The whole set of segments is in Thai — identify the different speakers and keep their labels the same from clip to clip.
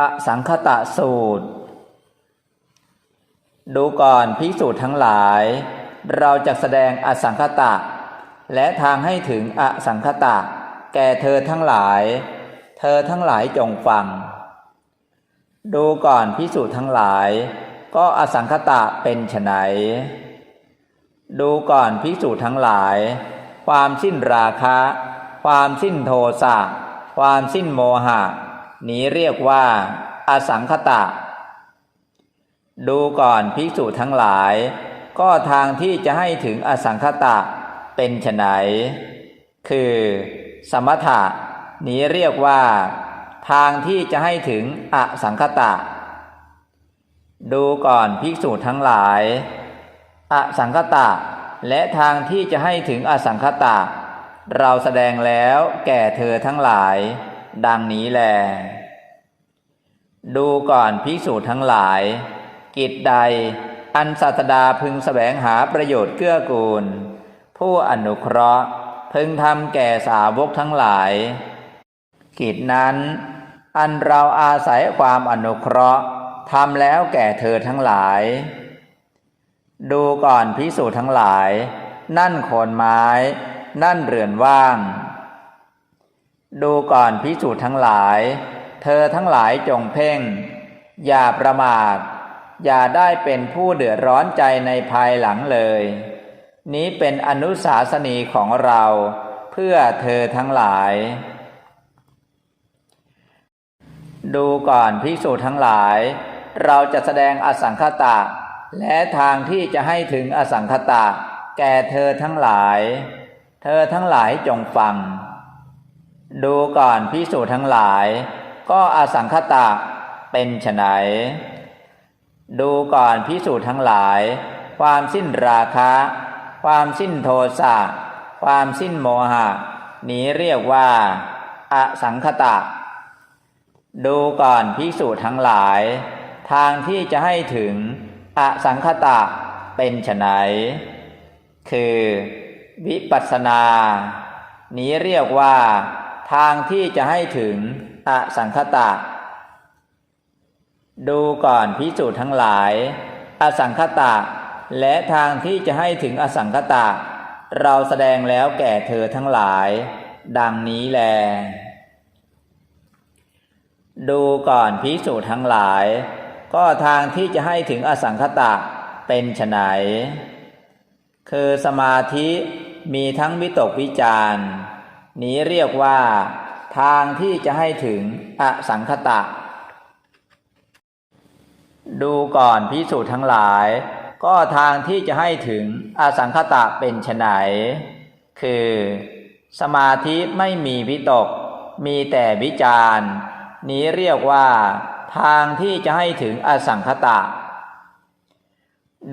Speaker 1: อสังคตะสูตร ดูก่อนภิกษุทั้งหลาย เราจะแสดงอสังคตะ และทางให้ถึงอสังคตะ แก่เธอทั้งหลาย เธอทั้งหลายจงฟัง ดูก่อนภิกษุทั้งหลาย ก็อสังคตะเป็นไฉนดูก่อนภิกษุทั้งหลาย ความสิ้นราคะ ความสิ้นโทสะ ความสิ้นโมหะ นี้เรียกว่า อสังคตะ ดูก่อนภิกษุทั้งหลาย ก็ทางที่จะให้ถึงอสังคตะเป็นไฉนคือ สมถะ นี้เรียกว่า ทางที่จะให้ถึงอสังคตะ ดูก่อนภิกษุทั้งหลาย อสังคตะ และทางที่จะให้ถึงอสังคตะ เราแสดงแล้วแก่เธอทั้งหลาย ดังนี้แล ดูก่อนภิกษุทั้งหลาย กิจใด อันศาสดาพึงแสวงหาประโยชน์เกื้อกูล ผู้อนุเคราะห์พึงทำแก่สาวกทั้งหลาย กิจนั้น อันเราอาศัยความอนุเคราะห์ทำแล้วแก่เธอทั้งหลาย ดูก่อนพิสูจน์ทั้งหลาย นั่นโคนไม้ นั่นเรือนว่าง ดูก่อนพิสูจน์ทั้งหลาย เธอทั้งหลายจงเพ่ง อย่าประมาท อย่าได้เป็นผู้เดือดร้อนใจในภายหลังเลย นี้เป็นอนุสาสนีของเราเพื่อเธอทั้งหลาย ดูก่อนภิกษุทั้งหลาย เราจะแสดงอสังคตะ และทางที่จะให้ถึงอสังคตะ แก่เธอทั้งหลาย เธอทั้งหลายจงฟัง ดูก่อนภิกษุทั้งหลาย ก็อสังคตะเป็นไฉนดูก่อนภิกษุทั้งหลาย ความสิ้นราคะ ความสิ้นโทสะความสิ้นโมหะ นี้เรียกว่าอสังคตะ ดูก่อนภิกษุทั้งหลาย ทางที่จะให้ถึงอสังคตะเป็นไฉนคือ วิปัสสนา นี้เรียกว่า ทางที่จะให้ถึงอสังคตะ ดูก่อนภิกษุทั้งหลาย อสังคตะ และทางที่จะให้ถึงอสังคตะ เราแสดงแล้วแก่เธอทั้งหลาย ดังนี้แล ดูก่อนภิกษุทั้งหลาย ก็ทางที่จะให้ถึงอสังคตะเป็นไฉนคือสมาธิมีทั้งวิตกวิจาร นี้เรียกว่า ทางที่จะให้ถึงอสังคตะ ดูก่อนพิสูจน์ทั้งหลาย ก็ทางที่จะให้ถึงอสังคตะเป็นไฉนคือ สมาธิไม่มีวิตก มีแต่วิจารณ์นี้เรียกว่า ทางที่จะให้ถึงอสังคตะ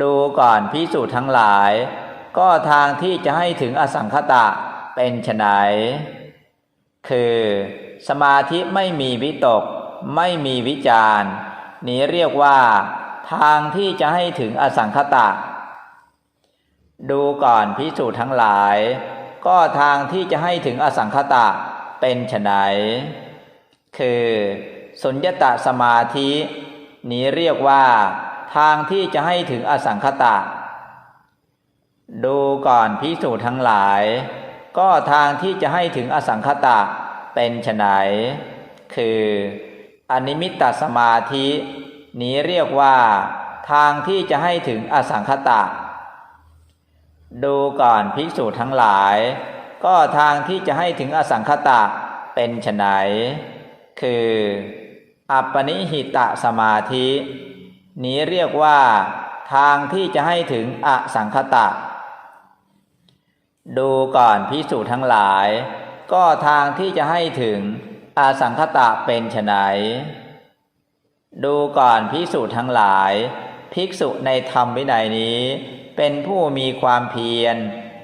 Speaker 1: ดูก่อนพิสูจน์ทั้งหลาย ก็ทางที่จะให้ถึงอสังคตะ เป็นไฉนคือสมาธิไม่มีวิตก ไม่มีวิจารณ์ นี้เรียกว่า ทางที่จะให้ถึงอสังคตะ ดูก่อนพิสูจน์ทั้งหลาย ก็ทางที่จะให้ถึงอสังคตะเป็นไฉนคือสุญญตสมาธิ นี้เรียกว่า ทางที่จะให้ถึงอสังคตะ ดูก่อนพิสูจน์ทั้งหลาย ก็ทางที่จะให้ถึงอสังคตะเป็นไฉนคืออนิมิตตสมาธิ นี้เรียกว่า ทางที่จะให้ถึงอสังคตะ ดูก่อนภิกษุทั้งหลาย ก็ทางที่จะให้ถึงอสังคตะเป็นไฉนคือ อัปปนิหิตะสมาธิ นี้เรียกว่า ทางที่จะให้ถึงอสังคตะ ดูก่อนภิกษุทั้งหลาย ก็ทางที่จะให้ถึงอาสังคตะเป็นไนดูก่อนภิกษุทั้งหลาย ภิกษุในธรรมวินัยนี้ เป็นผู้มีความเพียร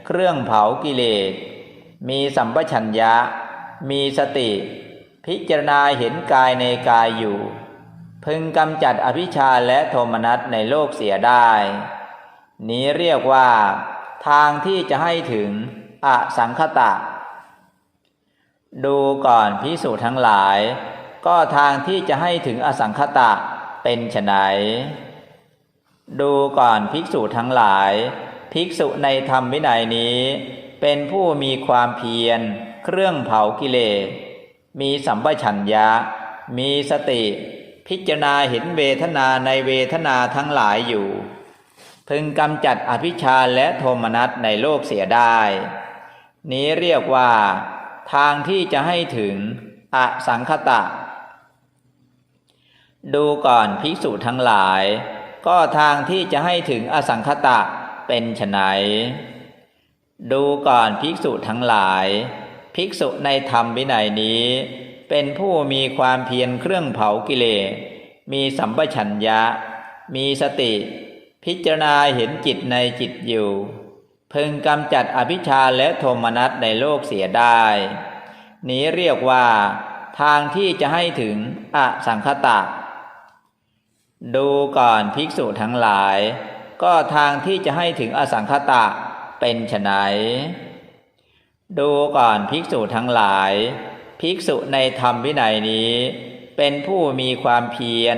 Speaker 1: เครื่องเผากิเลส มีสัมปชัญญะ มีสติ พิจารณาเห็นกายในกายอยู่ พึงกำจัดอภิชาและโทมนัสในโลกเสียได้ นี้เรียกว่า ทางที่จะให้ถึงอสังคตะ ดูก่อนพิสูจทั้งหลาย ก็ทางที่จะให้ถึงอสังคตะเป็นไฉนดูก่อนภิกษุทั้งหลาย ภิกษุในธรรมวินัยนี้ เป็นผู้มีความเพียร เครื่องเผากิเลส มีสัมปชัญญะ มีสติ พิจารณาเห็นเวทนาในเวทนาทั้งหลายอยู่ พึงกำจัดอภิชาและโทมนัสในโลกเสียได้ นี้เรียกว่า ทางที่จะให้ถึงอสังคตะ ดูก่อนภิกษุทั้งหลาย ก็ทางที่จะให้ถึงอสังคตะเป็นไฉนดูก่อนภิกษุทั้งหลาย ภิกษุในธรรมวินัยนี้ เป็นผู้มีความเพียรเครื่องเผากิเลสมีสัมปชัญญะ มีสติ พิจารณาเห็นจิตในจิตอยู่ พึงกำจัดอภิชาและโทมนัสในโลกเสียได้ นี้เรียกว่า ทางที่จะให้ถึงอสังคตะ ดูก่อนภิกษุทั้งหลาย ก็ทางที่จะให้ถึงอสังคตะเป็นไฉนดูก่อนภิกษุทั้งหลาย ภิกษุในธรรมวินัยนี้ เป็นผู้มีความเพียร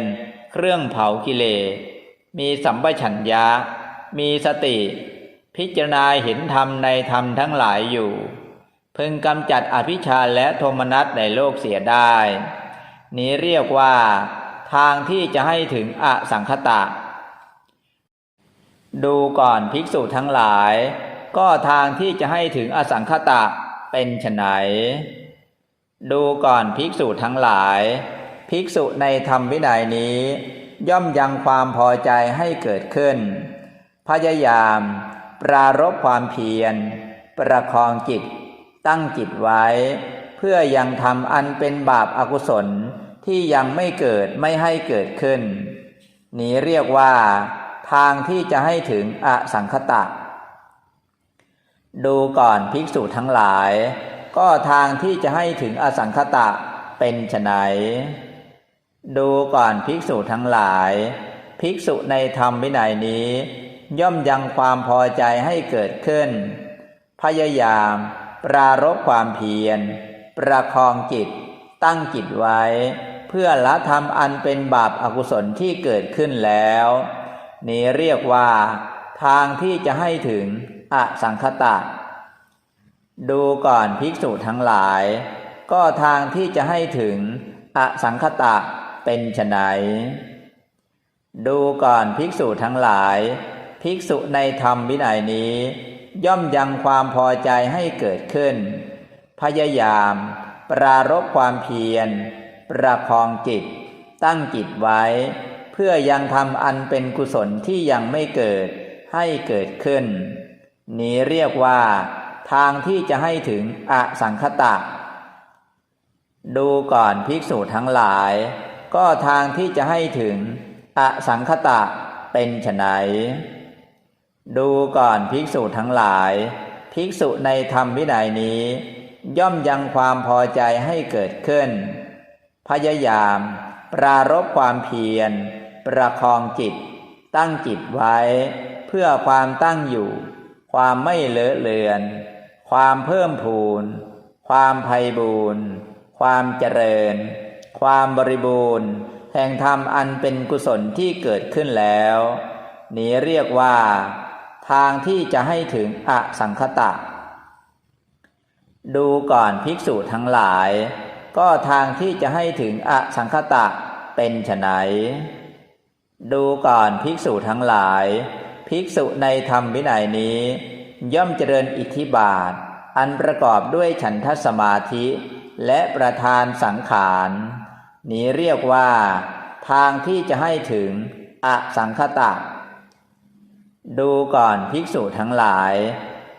Speaker 1: เครื่องเผากิเลส มีสัมปชัญญะ มีสติ พิจารณาเห็นธรรมในธรรมทั้งหลายอยู่ พึงกำจัดอภิชาและโทมนัสในโลกเสียได้ นี้เรียกว่า ทางที่จะให้ถึงอสังคตะ ดูก่อนภิกษุทั้งหลาย ก็ทางที่จะให้ถึงอสังคตะเป็นไฉนดูก่อนภิกษุทั้งหลาย ภิกษุในธรรมวินัยนี้ ย่อมยังความพอใจให้เกิดขึ้น พยายาม ปรารบความเพียร ประคองจิต ตั้งจิตไว้ เพื่อยังทำอันเป็นบาปอากุศลที่ยังไม่เกิดไม่ให้เกิดขึ้น นี้เรียกว่า ทางที่จะให้ถึงอสังคตะ ดูก่อนภิกษุทั้งหลาย ก็ทางที่จะให้ถึงอสังคตะเป็นไฉน ดูก่อนภิกษุทั้งหลาย ภิกษุในธรรมวินัยนี้ ย่อมยังความพอใจให้เกิดขึ้น พยายาม ปรารบความเพียร ประคองจิต ตั้งจิตไว้ เพื่อละธรรมอันเป็นบาปอากุศลที่เกิดขึ้นแล้ว นี้เรียกว่า ทางที่จะให้ถึงอสังคตะ ดูก่อนภิกษุทั้งหลาย ก็ทางที่จะให้ถึงอสังคตะ เป็นไฉนดูก่อนภิกษุทั้งหลาย ภิกษุในธรรมวินัยนี้ ย่อมยังความพอใจให้เกิดขึ้น พยายาม ปรารบความเพียร ประคองจิต ตั้งจิตไว้ เพื่อยังทำอันเป็นกุศลที่ยังไม่เกิดให้เกิดขึ้น นี้เรียกว่า ทางที่จะให้ถึงอสังคตะ ดูก่อนภิกษุทั้งหลาย ก็ทางที่จะให้ถึงอสังคตะเป็นไฉนดูก่อนภิกษุทั้งหลาย ภิกษุในธรรมวินัยนี้ ย่อมยังความพอใจให้เกิดขึ้น พยายาม ปรารบความเพียร ประคองจิต ตั้งจิตไว้ เพื่อความตั้งอยู่ ความไม่เลอะเลือน ความเพิ่มพูน ความไพบูรณ์ความเจริญ ความบริบูรณ์ แห่งธรรมอันเป็นกุศลที่เกิดขึ้นแล้ว นี้เรียกว่า ทางที่จะให้ถึงอสังคตะ ดูก่อนภิกษุทั้งหลาย ก็ทางที่จะให้ถึงอสังคตะเป็นไฉนดูก่อนภิกษุทั้งหลาย ภิกษุในธรรมวินัยนี้ ย่อมเจริญอิทธิบาท อันประกอบด้วยฉันทสมาธิ และประธานสังขาร นี้เรียกว่า ทางที่จะให้ถึงอสังคตะ ดูก่อนภิกษุทั้งหลาย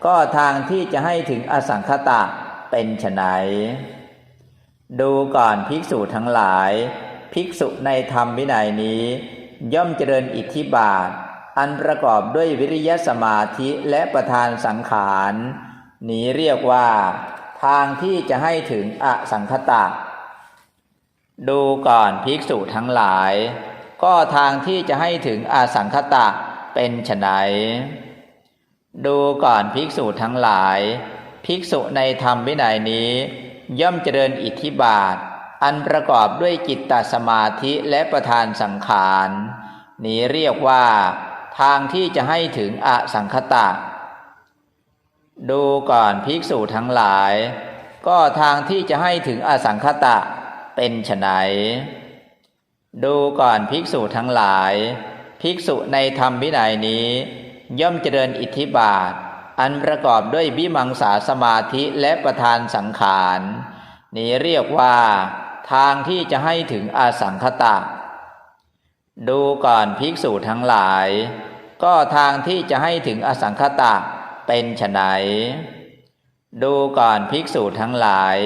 Speaker 1: ก็ทางที่จะให้ถึงอสังคตะเป็นไฉนดูก่อนภิกษุทั้งหลาย ภิกษุในธรรมวินัยนี้ ย่อมเจริญอิทธิบาท อันประกอบด้วยวิริยสมาธิและประธานสังขาร นี้เรียกว่า ทางที่จะให้ถึงอสังคตะ ดูก่อนภิกษุทั้งหลาย ก็ทางที่จะให้ถึงอสังคตะเป็นไฉนดูก่อนภิกษุทั้งหลาย ภิกษุในธรรมวินัยนี้ ย่อมเจริญอิทธิบาท อันประกอบด้วยจิตตสมาธิและประธานสังขารนี้เรียกว่า ทางที่จะให้ถึงอสังคตะ ดูก่อนภิกษุทั้งหลาย ก็ทางที่จะให้ถึงอสังคตะ เป็นไฉนดูก่อนภิกษุทั้งหลาย ภิกษุในธรรมวินัยนี้ ย่อมเจริญอิทธิบาท อันประกอบด้วยวิมังสาสมาธิและประธานสังขารนี้เรียกว่าทางที่จะให้ถึงอาสังคตะ ดูก่อนภิกษุทั้งหลาย ก็ทางที่จะให้ถึงอสังคตะเป็นไฉนดูก่อนภิกษุทั้งหลาย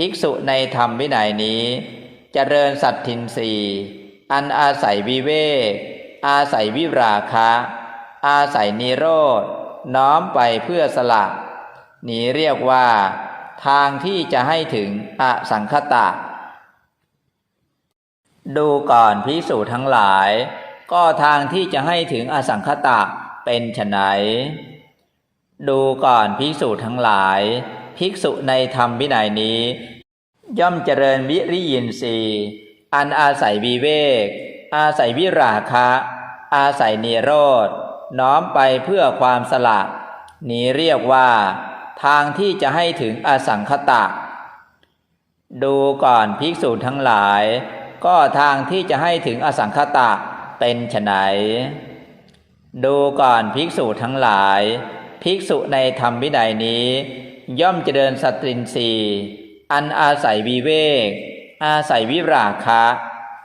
Speaker 1: ภิกษุในธรรมวินัยนี้จเจริญสัตทินรีอันอาศัยวิเวก อาศัยวิราคะ อาศัยนิโรธน้อมไปเพื่อสละนี้เรียกว่า ทางที่จะให้ถึงอสังคตะ ดูก่อนภิกษุทั้งหลาย ก็ทางที่จะให้ถึงอสังคตะเป็นไฉนดูก่อนภิกษุทั้งหลาย ภิกษุในธรรมวินัยนี้ ย่อมเจริญวิริยินทรีย์อันอาศัยวิเวก อาศัยวิราคะ อาศัยนิโรธน้อมไปเพื่อความสละ นี้เรียกว่า ทางที่จะให้ถึงอสังคตะ ดูก่อนภิกษุทั้งหลาย ก็ทางที่จะให้ถึงอสังคตะเป็นไฉนดูก่อนภิกษุทั้งหลาย ภิกษุในธรรมวินัยนี้ ย่อมเจริญสตรินรีอันอาศัยวิเวก อาศัยวิราคะ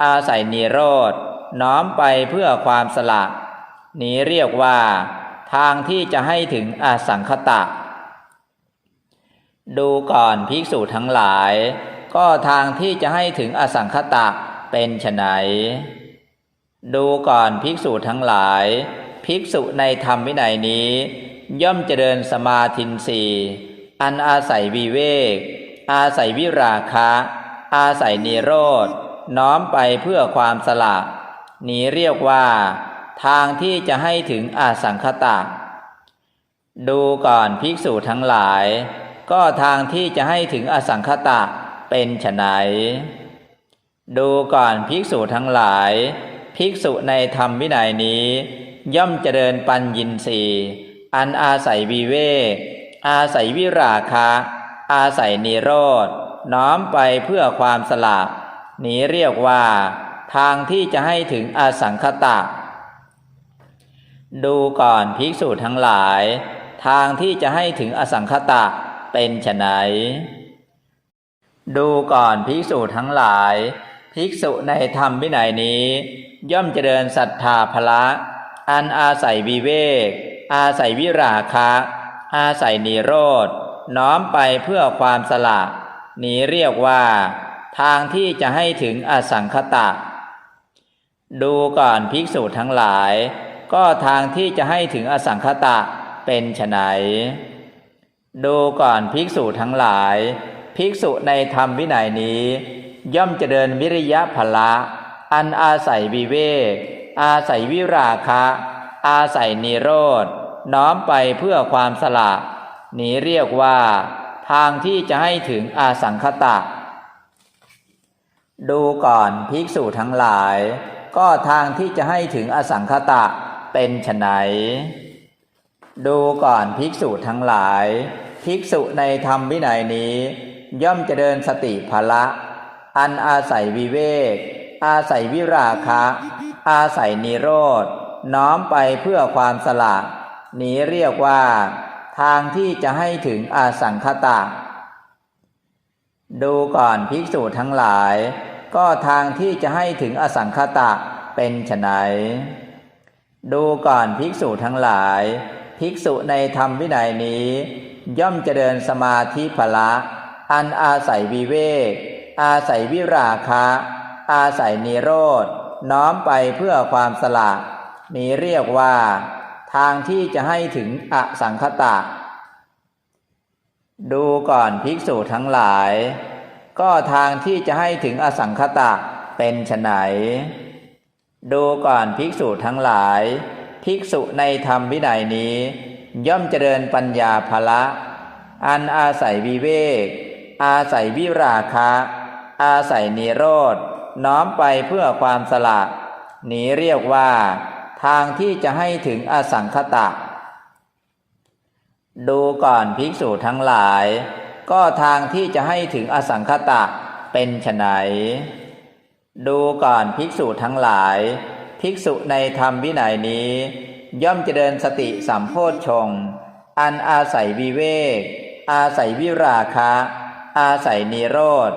Speaker 1: อาศัยนิโรธ น้อมไปเพื่อความสละ นี้เรียกว่า ทางที่จะให้ถึงอสังคตะ ดูก่อนภิกษุทั้งหลาย ก็ทางที่จะให้ถึงอสังคตะเป็นไฉนดูก่อนภิกษุทั้งหลาย ภิกษุในธรรมวินัยนี้ ย่อมเจริญสมาธินสี อันอาศัยวิเวก อาศัยวิราคะ อาศัยนิโรธ น้อมไปเพื่อความสละ นี้เรียกว่า ทางที่จะให้ถึงอาสังคตะ ดูก่อนภิกษุทั้งหลาย ก็ทางที่จะให้ถึงอสังคตะเป็นฉไนดูก่อนภิกษุทั้งหลาย ภิกษุในธรรมวินัยนี้ ย่อมเจริญปัญญินสีอันอาศัยวิเวก อาศัยวิราคะ อาศัยนิโรธ น้อมไปเพื่อความสละนี้เรียกว่า ทางที่จะให้ถึงอสังคตะ ดูก่อนภิกษุทั้งหลาย ทางที่จะให้ถึงอสังคตะเป็นไฉนดูก่อนภิกษุทั้งหลาย ภิกษุในธรรมวินัยนี้ ย่อมเจริญศรัทธาภละ อันอาศัยวิเวก อาศัยวิราคะ อาศัยนิโรธน้อมไปเพื่อความสละนี้เรียกว่า ทางที่จะให้ถึงอสังคตะ ดูก่อนภิกษุทั้งหลาย ก็ทางที่จะให้ถึงอสังคตะเป็นไฉนดูก่อนภิกษุทั้งหลาย ภิกษุในธรรมวินัยนี้ ย่อมเจริญวิริยะพละ อันอาศัยวิเวก อาศัยวิราคะ อาศัยนิโรธ น้อมไปเพื่อความสละนี้เรียกว่า ทางที่จะให้ถึงอาสังคตะ ดูก่อนภิกษุทั้งหลาย ก็ทางที่จะให้ถึงอสังคตะเป็นไฉนดูก่อนภิกษุทั้งหลาย ภิกษุในธรรมวินัยนี้ ย่อมเจริญสติภละ อันอาศัยวิเวก อาศัยวิราคะ อาศัยนิโรธน้อมไปเพื่อความสละ นี้เรียกว่า ทางที่จะให้ถึงอสังคตะ ดูก่อนภิกษุทั้งหลาย ก็ทางที่จะให้ถึงอสังคตะเป็นไฉนดูก่อนภิกษุทั้งหลาย ภิกษุในธรรมวินัยนี้ ย่อมเจริญสมาธิภละ อันอาศัยวิเวก อาศัยวิราคะ อาศัยนิโรธน้อมไปเพื่อความสละนี้เรียกว่า ทางที่จะให้ถึงอสังคตะ ดูก่อนภิกษุทั้งหลาย ก็ทางที่จะให้ถึงอสังคตะเป็นไฉนดูก่อนภิกษุทั้งหลาย ภิกษุในธรรมวินัยนี้ ย่อมเจริญปัญญาภละ อันอาศัยวิเวก อาศัยวิราคะ อาศัยนิโรธน้อมไปเพื่อความสละนี้เรียกว่า ทางที่จะให้ถึงอสังคตะ ดูก่อนภิกษุทั้งหลาย ก็ทางที่จะให้ถึงอสังคตะเป็นไฉนดูก่อนภิกษุทั้งหลาย ภิกษุในธรรมวินัยนี้ ย่อมเจริญสติสัมโพชฌงอันอาศัยวิเวก อาศัยวิราคะ อาศัยนิโรธ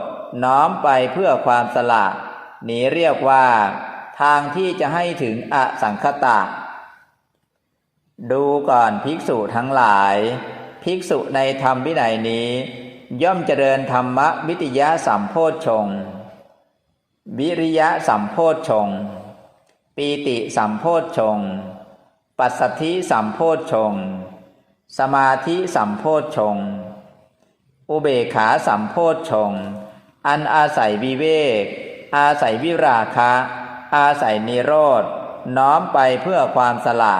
Speaker 1: น้อมไปเพื่อความสละ นี้เรียกว่า ทางที่จะให้ถึงอสังคตะ ดูก่อนภิกษุทั้งหลาย ภิกษุในธรรมวินัยนี้ ย่อมเจริญธรรมวิทยาสัมโพชฌงวิริยะสัมโพชฌงปีติสัมโพชฌงปัสสัทธิสัมโพชฌงสมาธิสัมโพชฌงอุเบกขาสัมโพชฌงอันอาศัยวิเวก อาศัยวิราคะ อาศัยนิโรธน้อมไปเพื่อความสละ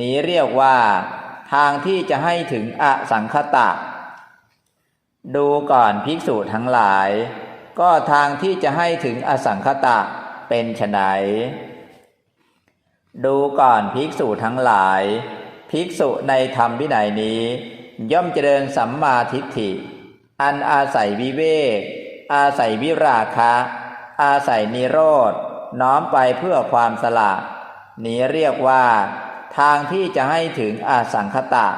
Speaker 1: นี้เรียกว่า ทางที่จะให้ถึงอสังคตะ ดูก่อนภิกษุทั้งหลาย ก็ทางที่จะให้ถึงอสังคตะเป็นไฉนดูก่อนภิกษุทั้งหลาย ภิกษุในธรรมวินัยนี้ ย่อมเจริญสัมมาทิฏฐิ อันอาศัยวิเวก อาศัยวิราคะ อาศัยนิโรธ น้อมไปเพื่อความสละนี้เรียกว่า ทางที่จะให้ถึงอสังคตะ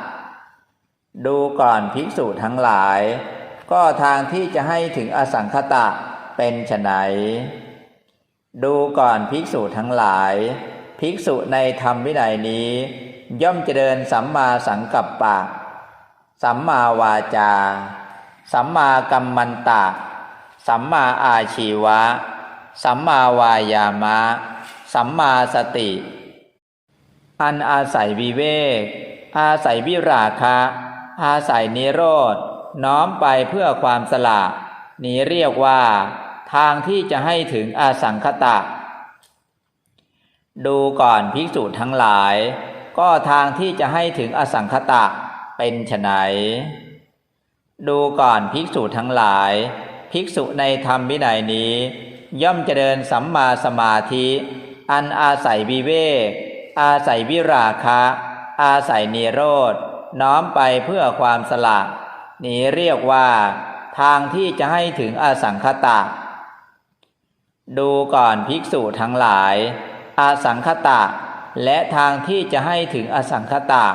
Speaker 1: ดูก่อนภิกษุทั้งหลาย ก็ทางที่จะให้ถึงอสังคตะเป็นไฉนดูก่อนภิกษุทั้งหลาย ภิกษุในธรรมวินัยนี้ ย่อมเจริญสัมมาสังกัปปะ สัมมาวาจา สัมมากัมมันตะ สัมมาอาชีวะ สัมมาวายามะ สัมมาสติ อันอาศัยวิเวก อาศัยวิราคะ อาศัยนิโรธ น้อมไปเพื่อความสละนี้เรียกว่า ทางที่จะให้ถึงอสังคตะ ดูก่อนภิกษุทั้งหลาย ก็ทางที่จะให้ถึงอสังคตะเป็นไฉนดูก่อนภิกษุทั้งหลาย ภิกษุในธรรมวินัยนี้ ย่อมเจริญสัมมาสมาธิ อันอาศัยวิเวก อาศัยวิราคะ อาศัยนิโรธ น้อมไปเพื่อความสละ นี้เรียกว่า ทางที่จะให้ถึงอสังคตะ ดูก่อนภิกษุทั้งหลาย อาสังคตะ และทางที่จะให้ถึงอสังคตะ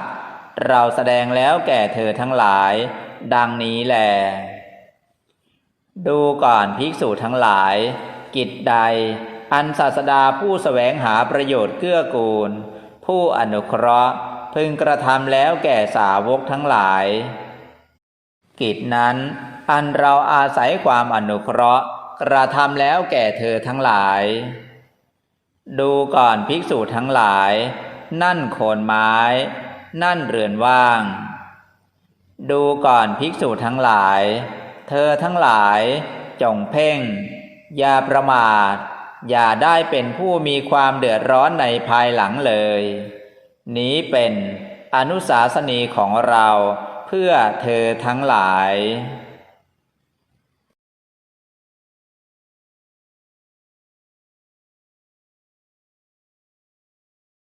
Speaker 1: เราแสดงแล้วแก่เธอทั้งหลาย ดังนี้แลดูก่อนภิกษุทั้งหลาย กิจใด อันศาสดาผู้สแสวงหาประโยชน์เกื้อกูล ผู้อนุเคราะห์พึงกระทำแล้วแก่สาวกทั้งหลาย กิจนั้น อันเราอาศัยความอนุเคราะห์ กระทำแล้วแก่เธอทั้งหลาย ดูก่อนภิกษุทั้งหลาย นั่นโคนไม้ นั่นเรือนว่าง ดูก่อนภิกษุทั้งหลาย เธอทั้งหลายจงเพ่ง อย่าประมาท อย่าได้เป็นผู้มีความเดือดร้อนในภายหลังเลย นี้เป็นอนุสาสนีของเราเพื่อเธอทั้งหลาย